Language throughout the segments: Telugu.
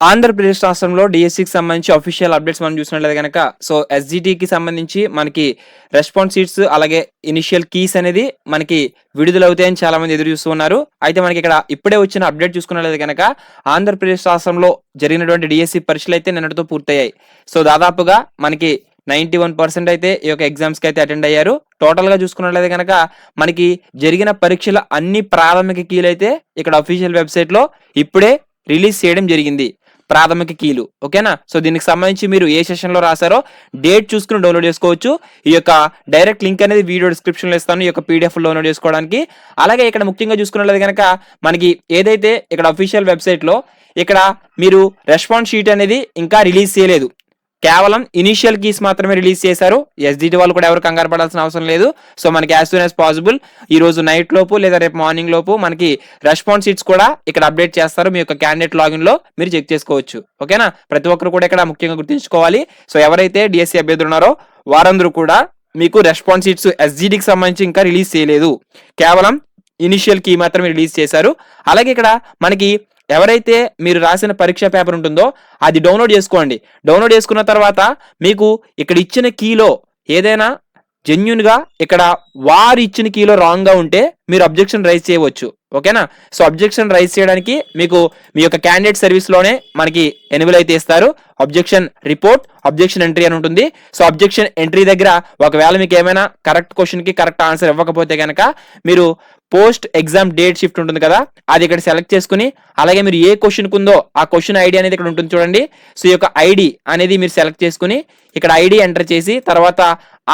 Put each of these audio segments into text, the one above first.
ఆంధ్రప్రదేశ్ రాష్ట్రంలో డిఎస్సికి సంబంధించి అఫీషియల్ అప్డేట్స్ మనం చూసినట్లయితే కనుక సో ఎస్జిటికి సంబంధించి మనకి రెస్పాన్స్ సీట్స్ అలాగే ఇనిషియల్ కీస్ అనేది మనకి విడుదలవుతాయని చాలా మంది ఎదురు చూస్తున్నారు అయితే మనకి ఇక్కడ ఇప్పుడే వచ్చిన అప్డేట్ చూసుకున్నట్లయితే కనుక ఆంధ్రప్రదేశ్ రాష్ట్రంలో జరిగినటువంటి డిఎస్సి పరీక్షలు అయితే నిన్నటితో పూర్తయ్యాయి. సో దాదాపుగా మనకి నైంటీ వన్ పర్సెంట్ అయితే ఈ యొక్క ఎగ్జామ్స్కి అయితే అటెండ్ అయ్యారు. టోటల్గా చూసుకున్నట్లయితే కనుక మనకి జరిగిన పరీక్షల అన్ని ప్రాథమిక కీలు అయితే ఇక్కడ అఫీషియల్ వెబ్సైట్లో ఇప్పుడే రిలీజ్ చేయడం జరిగింది. ప్రాథమిక కీలు ఓకేనా? సో దీనికి సంబంధించి మీరు ఏ సెషన్లో రాశారో డేట్ చూసుకుని డౌన్లోడ్ చేసుకోవచ్చు. ఈ యొక్క డైరెక్ట్ లింక్ అనేది వీడియో డిస్క్రిప్షన్లో ఇస్తాను. ఈ యొక్క పీడిఎఫ్ డౌన్లోడ్ చేసుకోవడానికి. అలాగే ఇక్కడ ముఖ్యంగా చూసుకున్నట్లయితే కనుక మనకి ఏదైతే ఇక్కడ అఫీషియల్ వెబ్సైట్లో ఇక్కడ మీరు రెస్పాన్స్ షీట్ అనేది ఇంకా రిలీజ్ చేయలేదు. కేవలం ఇనీషియల్ కీస్ మాత్రమే రిలీజ్ చేశారు. ఎస్డిటి వాళ్ళు కూడా ఎవరు కంగారు పడాల్సిన అవసరం లేదు. సో మనకి యాజ్ సూన్ యాజ్ పాసిబుల్ ఈ రోజు నైట్ లోపు లేదా రేపు మార్నింగ్ లోపు మనకి రెస్పాన్స్ షీట్స్ కూడా ఇక్కడ అప్డేట్ చేస్తారు. మీ యొక్క క్యాండిడేట్ లాగిన్లో మీరు చెక్ చేసుకోవచ్చు. ఓకేనా ప్రతి ఒక్కరు కూడా ఇక్కడ ముఖ్యంగా గుర్తుంచుకోవాలి. సో ఎవరైతే డిఎస్సి అభ్యర్థులు ఉన్నారో వారందరూ కూడా మీకు రెస్పాన్స్ షీట్స్ ఎస్జిడికి సంబంధించి ఇంకా రిలీజ్ చేయలేదు. కేవలం ఇనిషియల్ కీ మాత్రమే రిలీజ్ చేశారు. అలాగే ఇక్కడ మనకి ఎవరైతే మీరు రాసిన పరీక్ష పేపర్ ఉంటుందో అది డౌన్లోడ్ చేసుకోండి. డౌన్లోడ్ చేసుకున్న తర్వాత మీకు ఇక్కడ ఇచ్చిన కీలో ఏదైనా జెన్యున్గా ఇక్కడ వారు ఇచ్చిన కీలో రాంగ్గా ఉంటే మీరు అబ్జెక్షన్ రైజ్ చేయవచ్చు. ఓకేనా? సో అబ్జెక్షన్ రైజ్ చేయడానికి మీకు మీ యొక్క క్యాండిడేట్ సర్వీస్లోనే మనకి ఎనిబుల్ అయితే ఇస్తారు. అబ్జెక్షన్ రిపోర్ట్ అబ్జెక్షన్ ఎంట్రీ అని ఉంటుంది. సో అబ్జెక్షన్ ఎంట్రీ దగ్గర ఒకవేళ మీకు ఏమైనా కరెక్ట్ క్వశ్చన్కి కరెక్ట్ ఆన్సర్ ఇవ్వకపోతే కనుక మీరు పోస్ట్ ఎగ్జామ్ డేట్ షిఫ్ట్ ఉంటుంది కదా అది ఇక్కడ సెలెక్ట్ చేసుకుని అలాగే మీరు ఏ క్వశ్చన్ ఉందో ఆ క్వశ్చన్ ఐడి అనేది ఇక్కడ ఉంటుంది చూడండి. సో ఈ యొక్క ఐడి అనేది మీరు సెలెక్ట్ చేసుకుని ఇక్కడ ఐడి ఎంటర్ చేసి తర్వాత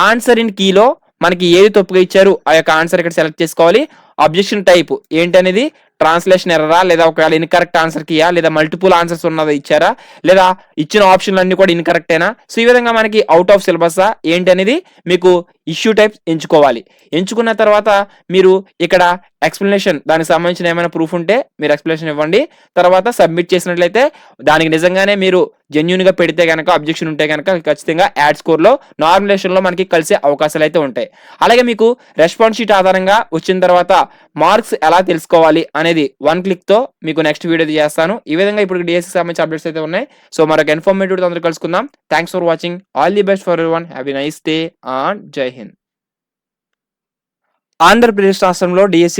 ఆన్సర్ ఇన్ కీలో మనకి ఏది తప్పుగా ఇచ్చారు ఆ యొక్క ఆన్సర్ ఇక్కడ సెలెక్ట్ చేసుకోవాలి. అబ్జెక్షన్ టైప్ ఏంటనేది ట్రాన్స్లేషన్ ఎర్రరా? లేదా ఒకవేళ ఇన్కరెక్ట్ ఆన్సర్ కియా లేదా మల్టిపుల్ ఆన్సర్స్ ఉన్నది ఇచ్చారా? లేదా ఇచ్చిన ఆప్షన్లు అన్ని కూడా ఇన్కరెక్టేనా సో ఈ విధంగా మనకి అవుట్ ఆఫ్ సిలబస్ ఏంటి అనేది మీకు ఇష్యూ టైప్ ఎంచుకోవాలి. ఎంచుకున్న తర్వాత మీరు ఇక్కడ ఎక్స్ప్లెనేషన్ దానికి సంబంధించిన ఏమైనా ప్రూఫ్ ఉంటే మీరు ఎక్స్ప్లెనేషన్ ఇవ్వండి. తర్వాత సబ్మిట్ చేసినట్లయితే దానికి నిజంగానే మీరు జెన్యున్గా పెడితే కనుక అబ్జెక్షన్ ఉంటే కనుక ఖచ్చితంగా యాడ్ స్కోర్లో నార్మలేషన్లో మనకి కలిసే అవకాశాలు అయితే ఉంటాయి. అలాగే మీకు రెస్పాన్స్ షీట్ ఆధారంగా వచ్చిన తర్వాత మార్క్స్ ఎలా తెలుసుకోవాలి అనేది వన్ క్లిక్తో మీకు నెక్స్ట్ వీడియో చేస్తాను. ఈ విధంగా ఇప్పుడు డిఎస్సి సంబంధించి అప్డేట్స్ అయితే ఉన్నాయి. సో మరొక ఇన్ఫర్మేటివ్ అందరూ కలుసుకుందాం. Thanks for watching all the best for one have nice day and Jai Hind Andhra Pradesh రాష్ట్రంలో డిఎస్సి